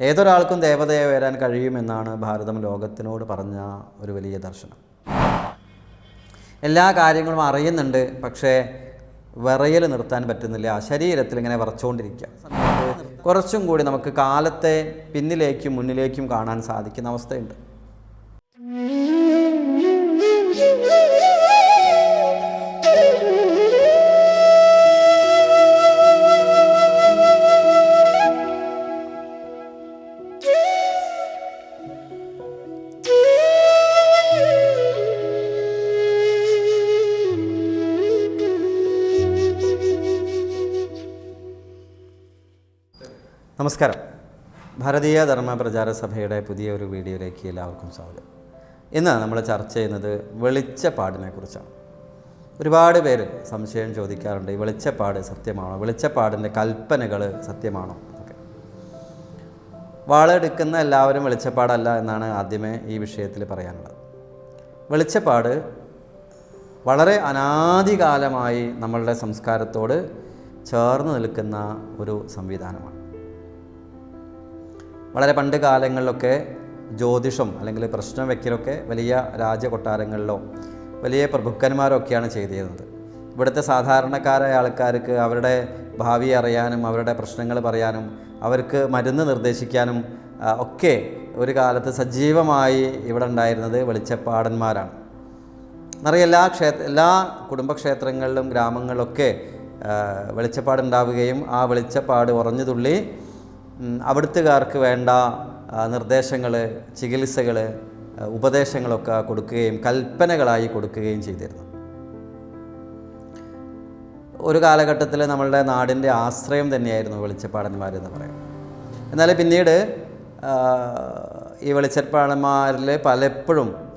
ഏതൊരാൾക്കും ദേവതയെ വരാൻ കഴിയുമെന്നാണ് ഭാരതം ലോകത്തിനോട് പറഞ്ഞ ഒരു വലിയ ദർശനം. എല്ലാ കാര്യങ്ങളും അറിയുന്നുണ്ട് പക്ഷേ വിറയൽ നിർത്താൻ പറ്റുന്നില്ല. ശരീരത്തിൽ ഇങ്ങനെ വിറച്ചുകൊണ്ടിരിക്കുക കുറച്ചും കൂടി നമുക്ക് കാലത്തെ പിന്നിലേക്കും മുന്നിലേക്കും കാണാൻ സാധിക്കുന്ന അവസ്ഥയുണ്ട്. നമസ്കാരം. ഭാരതീയ ധർമ്മ പ്രചാര സഭയുടെ പുതിയ ഒരു വീഡിയോയിലേക്ക് എല്ലാവർക്കും സ്വാഗതം. ഇന്ന് നമ്മൾ ചർച്ച ചെയ്യുന്നത് വെളിച്ചപ്പാടിനെ കുറിച്ചാണ്. ഒരുപാട് പേര് സംശയം ചോദിക്കാറുണ്ട് ഈ വെളിച്ചപ്പാട് സത്യമാണോ? വെളിച്ചപ്പാടിന്റെ കൽപ്പനകൾ സത്യമാണോ? എന്നൊക്കെ. വാളെടുക്കുന്ന എല്ലാവരും വെളിച്ചപ്പാടല്ല എന്നാണ് ആദ്യമേ ഈ വിഷയത്തിൽ പറയാനുള്ളത്. വെളിച്ചപ്പാട് വളരെ അനാദികാലമായി നമ്മളുടെ സംസ്കാരത്തോട് ചേർന്ന് നിൽക്കുന്ന ഒരു സംവിധാനമാണ്. വളരെ പണ്ട് കാലങ്ങളിലൊക്കെ ജ്യോതിഷം അല്ലെങ്കിൽ പ്രശ്നം വയ്ക്കലൊക്കെ വലിയ രാജകൊട്ടാരങ്ങളിലോ വലിയ പ്രഭുക്കന്മാരൊക്കെയാണ് ചെയ്തിരുന്നത്. ഇവിടുത്തെ സാധാരണക്കാരായ ആൾക്കാർക്ക് അവരുടെ ഭാവി അറിയാനും അവരുടെ പ്രശ്നങ്ങൾ പറയാനും അവർക്ക് മരുന്ന് നിർദ്ദേശിക്കാനും ഒക്കെ ഒരു കാലത്ത് സജീവമായി ഇവിടെ ഉണ്ടായിരുന്നത് വെളിച്ചപ്പാടന്മാരാണ്. നിറയെ എല്ലാ ക്ഷേത്ര എല്ലാ കുടുംബക്ഷേത്രങ്ങളിലും ഗ്രാമങ്ങളിലൊക്കെ വെളിച്ചപ്പാടുണ്ടാവുകയും ആ വെളിച്ചപ്പാട് ഉറഞ്ഞു തുള്ളി അവിടുത്തുകാർക്ക് വേണ്ട നിർദ്ദേശങ്ങൾ ചികിത്സകൾ ഉപദേശങ്ങളൊക്കെ കൊടുക്കുകയും കൽപ്പനകളായി കൊടുക്കുകയും ചെയ്തിരുന്നു. ഒരു കാലഘട്ടത്തിൽ നമ്മളുടെ നാടിന്റെ ആശ്രയം തന്നെയായിരുന്നു വെളിച്ചപ്പാടന്മാരെന്ന് പറയാം. എന്നാൽ പിന്നീട് ഈ വെളിച്ചപ്പാടന്മാരിൽ പലപ്പോഴും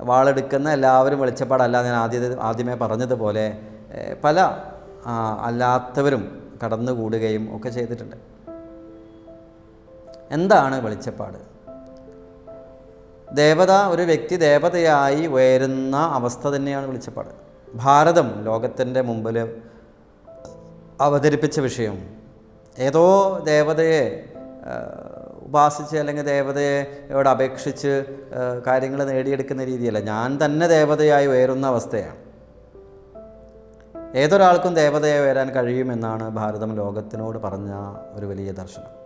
വാളെടുക്കുന്ന എല്ലാവരും വെളിച്ചപ്പാടല്ല ഞാൻ ആദ്യ ആദ്യമേ പറഞ്ഞതുപോലെ പല അല്ലാത്തവരും കടന്നുകൂടുകയും ഒക്കെ ചെയ്തിട്ടുണ്ട്. എന്താണ് വെളിച്ചപ്പാട്? ദേവത ഒരു വ്യക്തി ദേവതയായി ഉയരുന്ന അവസ്ഥ തന്നെയാണ് വെളിച്ചപ്പാട്. ഭാരതം ലോകത്തിന്റെ മുമ്പിൽ അവതരിപ്പിച്ച വിഷയം. ഏതോ ദേവതയെ ഉപാസിച്ച് അല്ലെങ്കിൽ ദേവതയോട് അപേക്ഷിച്ച് കാര്യങ്ങൾ നേടിയെടുക്കുന്ന രീതിയല്ല. ഞാൻ തന്നെ ദേവതയായി ഉയരുന്ന അവസ്ഥയാണ്. ഏതൊരാൾക്കും ദേവതയെ വരാൻ കഴിയുമെന്നാണ് ഭാരതം ലോകത്തിനോട് പറഞ്ഞ ഒരു വലിയ ദർശനം.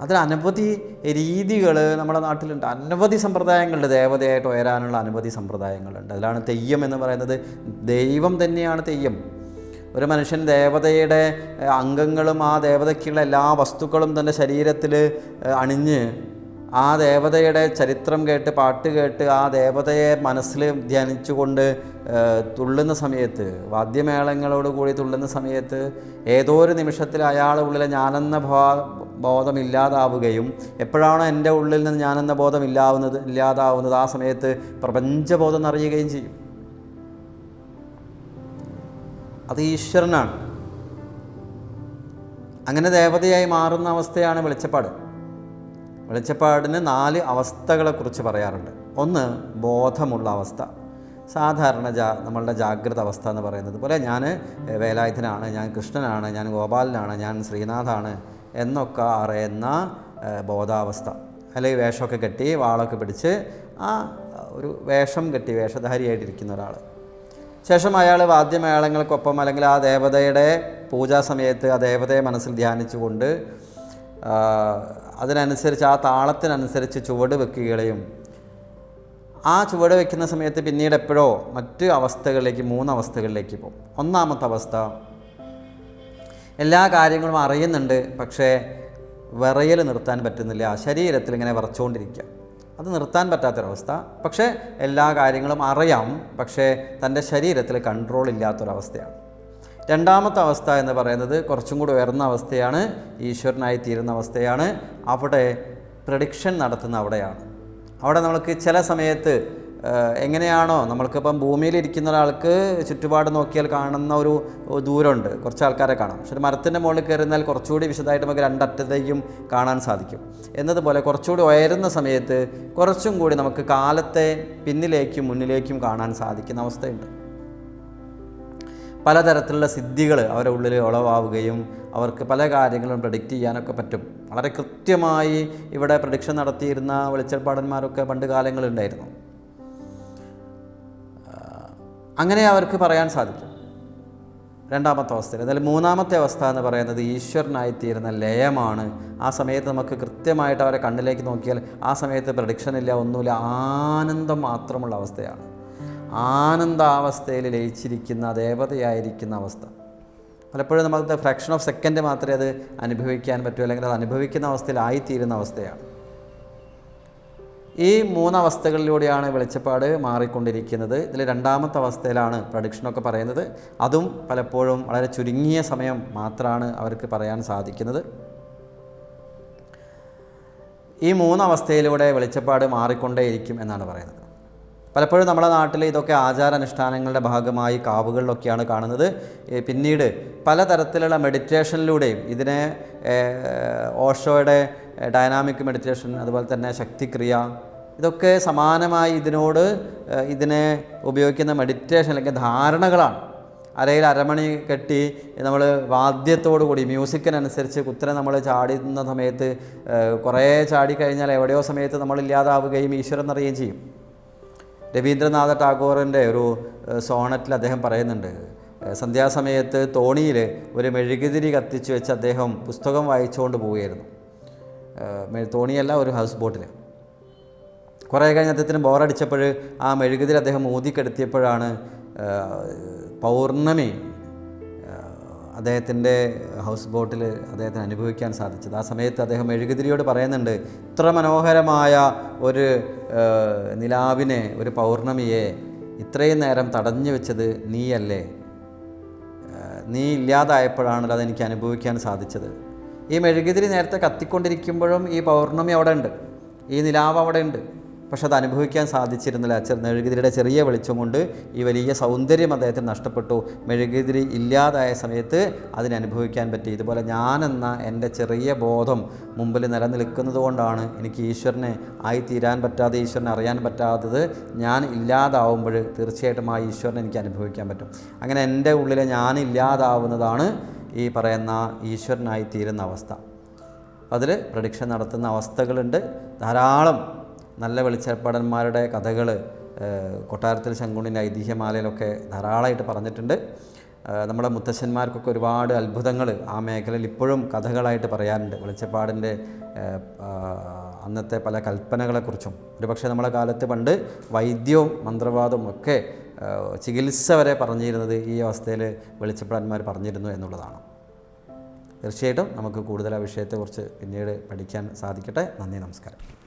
അതിൽ അനവധി രീതികൾ നമ്മുടെ നാട്ടിലുണ്ട്. അനവധി സമ്പ്രദായങ്ങളുണ്ട്. ദേവതയായിട്ട് ഉയരാനുള്ള അനവധി സമ്പ്രദായങ്ങളുണ്ട്. അതിലാണ് തെയ്യം എന്ന് പറയുന്നത്. ദൈവം തന്നെയാണ് തെയ്യം. ഒരു മനുഷ്യൻ ദേവതയുടെ അംഗങ്ങളും ആ ദേവതയ്ക്കുള്ള എല്ലാ വസ്തുക്കളും തന്റെ ശരീരത്തിൽ അണിഞ്ഞ് ആ ദേവതയുടെ ചരിത്രം കേട്ട് പാട്ട് കേട്ട് ആ ദേവതയെ മനസ്സിൽ ധ്യാനിച്ചുകൊണ്ട് തുള്ളുന്ന സമയത്ത് വാദ്യമേളങ്ങളോട് കൂടി തുള്ളുന്ന സമയത്ത് ഏതോ ഒരു നിമിഷത്തിൽ അയാളുടെ ഉള്ളിലെ ഞാനെന്ന ഭാ ബോധം ഇല്ലാതാവുകയും എപ്പോഴാണോ എന്റെ ഉള്ളിൽ നിന്ന് ഞാനെന്ന ബോധം ഇല്ലാവുന്നത് ഇല്ലാതാവുന്നത് ആ സമയത്ത് പ്രപഞ്ചബോധം നിറയുകയും ചെയ്യും. അത് ഈശ്വരനാണ്. അങ്ങനെ ദേവതയായി മാറുന്ന അവസ്ഥയാണ് വെളിച്ചപ്പാട്. വെളിച്ചപ്പാടിന് നാല് അവസ്ഥകളെക്കുറിച്ച് പറയാറുണ്ട്. ഒന്ന് ബോധമുള്ള അവസ്ഥ. സാധാരണ ജാ നമ്മളുടെ ജാഗ്രത അവസ്ഥ എന്ന് പറയുന്നത് പോലെ ഞാൻ വേലായുധനാണ് ഞാൻ കൃഷ്ണനാണ് ഞാൻ ഗോപാലനാണ് ഞാൻ ശ്രീനാഥാണ് എന്നൊക്കെ അറിയുന്ന ബോധാവസ്ഥ. അല്ലെങ്കിൽ വേഷമൊക്കെ കെട്ടി വാളൊക്കെ പിടിച്ച് ആ ഒരു വേഷം കെട്ടി വേഷധാരിയായിട്ടിരിക്കുന്ന ഒരാൾ ശേഷം അയാൾ വാദ്യമേളങ്ങൾക്കൊപ്പം അല്ലെങ്കിൽ ആ ദേവതയുടെ പൂജാ സമയത്ത് ആ ദേവതയെ മനസ്സിൽ ധ്യാനിച്ചുകൊണ്ട് അതിനനുസരിച്ച് ആ താളത്തിനനുസരിച്ച് ചുവട് വെക്കുകയും ആ ചുവട് വെക്കുന്ന സമയത്ത് പിന്നീട് എപ്പോഴോ മറ്റ് അവസ്ഥകളിലേക്ക് മൂന്ന് അവസ്ഥകളിലേക്ക് പോകും. ഒന്നാമത്തെ അവസ്ഥ എല്ലാ കാര്യങ്ങളും അറിയുന്നുണ്ട് പക്ഷേ വിറയൽ നിർത്താൻ പറ്റുന്നില്ല. ശരീരത്തിൽ ഇങ്ങനെ വിറച്ചുകൊണ്ടിരിക്കുക. അത് നിർത്താൻ പറ്റാത്തൊരവസ്ഥ. പക്ഷേ എല്ലാ കാര്യങ്ങളും അറിയാം പക്ഷേ തന്റെ ശരീരത്തിൽ കൺട്രോൾ ഇല്ലാത്തൊരവസ്ഥയാണ്. രണ്ടാമത്തെ അവസ്ഥ എന്ന് പറയുന്നത് കുറച്ചും കൂടി ഉയർന്ന അവസ്ഥയാണ് ഈശ്വരനായി തീരുന്ന അവസ്ഥയാണ്. അവിടെ പ്രഡിക്ഷൻ നടത്തുന്ന അവിടെയാണ്. അവിടെ നമുക്ക് ചില സമയത്ത് എങ്ങനെയാണോ നമ്മൾക്കിപ്പം ഭൂമിയിലിരിക്കുന്ന ഒരാൾക്ക് ചുറ്റുപാട് നോക്കിയാൽ കാണുന്ന ഒരു ദൂരമുണ്ട്. കുറച്ച് ആൾക്കാരെ കാണാം. പക്ഷെ ഒരു മരത്തിന്റെ മുകളിൽ കയറുന്നാൽ കുറച്ചുകൂടി വിശദമായിട്ട് നമുക്ക് രണ്ടറ്റത്തേക്കും കാണാൻ സാധിക്കും. എന്നതുപോലെ കുറച്ചുകൂടി ഉയരുന്ന സമയത്ത് കുറച്ചും കൂടി നമുക്ക് കാലത്തെ പിന്നിലേക്കും മുന്നിലേക്കും കാണാൻ സാധിക്കുന്ന അവസ്ഥയുണ്ട്. പലതരത്തിലുള്ള സിദ്ധികൾ അവരുടെ ഉള്ളിൽ ഉളവാവുകയും അവർക്ക് പല കാര്യങ്ങളും പ്രഡിക്റ്റ് ചെയ്യാനൊക്കെ പറ്റും. വളരെ കൃത്യമായി ഇവിടെ പ്രഡിക്ഷൻ നടത്തിയിരുന്ന വെളിച്ചപ്പാടന്മാരൊക്കെ പണ്ട് കാലങ്ങളുണ്ടായിരുന്നു അങ്ങനെ അവർക്ക് പറയാൻ സാധിക്കും രണ്ടാമത്തെ അവസ്ഥയിൽ എന്നാലും മൂന്നാമത്തെ അവസ്ഥ എന്ന് പറയുന്നത് ഈശ്വരനായിത്തീരുന്ന ലയമാണ്. ആ സമയത്ത് നമുക്ക് കൃത്യമായിട്ട് അവരെ കണ്ണിലേക്ക് നോക്കിയാൽ ആ സമയത്ത് പ്രഡിക്ഷൻ ഇല്ല ഒന്നുമില്ല ആനന്ദം മാത്രമുള്ള അവസ്ഥയാണ്. ആനന്ദാവസ്ഥയിൽ ലയിച്ചിരിക്കുന്ന ദേവതയായിരിക്കുന്ന അവസ്ഥ. പലപ്പോഴും നമുക്ക് ഫ്രാക്ഷൻ ഓഫ് സെക്കൻഡ് മാത്രമേ അത് അനുഭവിക്കാൻ പറ്റൂ അല്ലെങ്കിൽ അത് അനുഭവിക്കുന്ന അവസ്ഥയിലായിത്തീരുന്ന അവസ്ഥയാണ്. ഈ മൂന്നവസ്ഥകളിലൂടെയാണ് വെളിച്ചപ്പാട് മാറിക്കൊണ്ടിരിക്കുന്നത്. ഇതിൽ രണ്ടാമത്തെ അവസ്ഥയിലാണ് പ്രഡിക്ഷനൊക്കെ പറയുന്നത്. അതും പലപ്പോഴും വളരെ ചുരുങ്ങിയ സമയം മാത്രമാണ് അവർക്ക് പറയാൻ സാധിക്കുന്നത്. ഈ മൂന്നവസ്ഥയിലൂടെ വെളിച്ചപ്പാട് മാറിക്കൊണ്ടേയിരിക്കും എന്നാണ് പറയുന്നത്. പലപ്പോഴും നമ്മുടെ നാട്ടിൽ ഇതൊക്കെ ആചാരാനുഷ്ഠാനങ്ങളുടെ ഭാഗമായി കാവുകളിലൊക്കെയാണ് കാണുന്നത്. പിന്നീട് പലതരത്തിലുള്ള മെഡിറ്റേഷനിലൂടെയും ഇതിനെ ഓഷോയുടെ ഡൈനാമിക് മെഡിറ്റേഷൻ അതുപോലെ തന്നെ ശക്തിക്രിയ ഇതൊക്കെ സമാനമായി ഇതിനോട് ഇതിനെ ഉപയോഗിക്കുന്ന മെഡിറ്റേഷൻ അല്ലെങ്കിൽ ധാരണകളാണ്. അരയിൽ അരമണി കെട്ടി നമ്മൾ വാദ്യത്തോടു കൂടി മ്യൂസിക്കിനനുസരിച്ച് കുത്തനെ നമ്മൾ ചാടുന്ന സമയത്ത് കുറേ ചാടി കഴിഞ്ഞാൽ എവിടെയോ സമയത്ത് നമ്മൾ ഇല്ലാതാവുകയും ഈശ്വരൻ നിറയുകയും ചെയ്യും. രവീന്ദ്രനാഥ ടാഗോറിന്റെ ഒരു സോണറ്റിൽ അദ്ദേഹം പറയുന്നുണ്ട് സന്ധ്യാസമയത്ത് തോണിയിൽ ഒരു മെഴുകുതിരി കത്തിച്ച് വെച്ച് അദ്ദേഹം പുസ്തകം വായിച്ചുകൊണ്ട് പോവുകയായിരുന്നു. തോണിയല്ല ഒരു ഹൗസ് ബോട്ടിൽ കുറേ കഴിഞ്ഞ് അദ്ദേഹത്തിന് ബോറടിച്ചപ്പോൾ ആ മെഴുകുതിരി അദ്ദേഹം ഊതിക്കെടുത്തിയപ്പോഴാണ് പൗർണമി അദ്ദേഹത്തിന്റെ ഹൗസ് ബോട്ടിൽ അദ്ദേഹത്തിന് അനുഭവിക്കാൻ സാധിച്ചത്. ആ സമയത്ത് അദ്ദേഹം എഴുകുതിരിയോട് പറയുന്നുണ്ട് ഇത്ര മനോഹരമായ ഒരു നിലാവിനെ ഒരു പൗർണമിയെ ഇത്രയും നേരം തടഞ്ഞു വെച്ചത് നീയല്ലേ? നീ ഇല്ലാതായപ്പോഴാണല്ലോ അതെനിക്ക് അനുഭവിക്കാൻ സാധിച്ചത്. ഈ മെഴുകുതിരി നേരത്തെ കത്തിക്കൊണ്ടിരിക്കുമ്പോഴും ഈ പൗർണമി അവിടെ ഉണ്ട്. ഈ നിലാവ് അവിടെ ഉണ്ട്. പക്ഷെ അത് അനുഭവിക്കാൻ സാധിച്ചിരുന്നില്ല. മെഴുകുതിരിയുടെ ചെറിയ വെളിച്ചം കൊണ്ട് ഈ വലിയ സൗന്ദര്യം അദ്ദേഹത്തിന് നഷ്ടപ്പെട്ടു. മെഴുകുതിരി ഇല്ലാതായ സമയത്ത് അതിനെ അനുഭവിക്കാൻ പറ്റി. ഇതുപോലെ ഞാനെന്ന എന്റെ ചെറിയ ബോധം മുമ്പിൽ നിലനിൽക്കുന്നത് കൊണ്ടാണ് എനിക്ക് ഈശ്വരനെ ആയിത്തീരാൻ പറ്റാതെ ഈശ്വരനെ അറിയാൻ പറ്റാത്തത് ഞാൻ ഇല്ലാതാവുമ്പോൾ തീർച്ചയായിട്ടും ആ ഈശ്വരനെ എനിക്ക് അനുഭവിക്കാൻ പറ്റും. അങ്ങനെ എന്റെ ഉള്ളിലെ ഞാൻ ഇല്ലാതാവുന്നതാണ് ഈ പറയുന്ന ഈശ്വരനായി തീരുന്ന അവസ്ഥ. അതിൽ പ്രഡിക്ഷൻ നടത്തുന്ന അവസ്ഥകളുണ്ട്. ധാരാളം നല്ല വെളിച്ചപ്പാടന്മാരുടെ കഥകൾ കൊട്ടാരത്തിൽ ശങ്കുണിന്റെ ഐതിഹ്യമാലയിലൊക്കെ ധാരാളമായിട്ട് പറഞ്ഞിട്ടുണ്ട്. നമ്മുടെ മുത്തശ്ശന്മാർക്കൊക്കെ ഒരുപാട് അത്ഭുതങ്ങൾ ആ മേഖലയിൽ ഇപ്പോഴും കഥകളായിട്ട് പറയാറുണ്ട്. വെളിച്ചപ്പാടിന്റെ അന്നത്തെ പല കൽപ്പനകളെക്കുറിച്ചും. ഒരുപക്ഷെ നമ്മുടെ കാലത്ത് പണ്ട് വൈദ്യവും മന്ത്രവാദവും ഒക്കെ ചികിത്സ വരെ പറഞ്ഞിരുന്നത് ഈ അവസ്ഥയിൽ വെളിച്ചപ്പാടന്മാർ പറഞ്ഞിരുന്നു എന്നുള്ളതാണ്. തീർച്ചയായിട്ടും നമുക്ക് കൂടുതൽ ആ വിഷയത്തെക്കുറിച്ച് പിന്നീട് പഠിക്കാൻ സാധിക്കട്ടെ. നന്ദി നമസ്കാരം.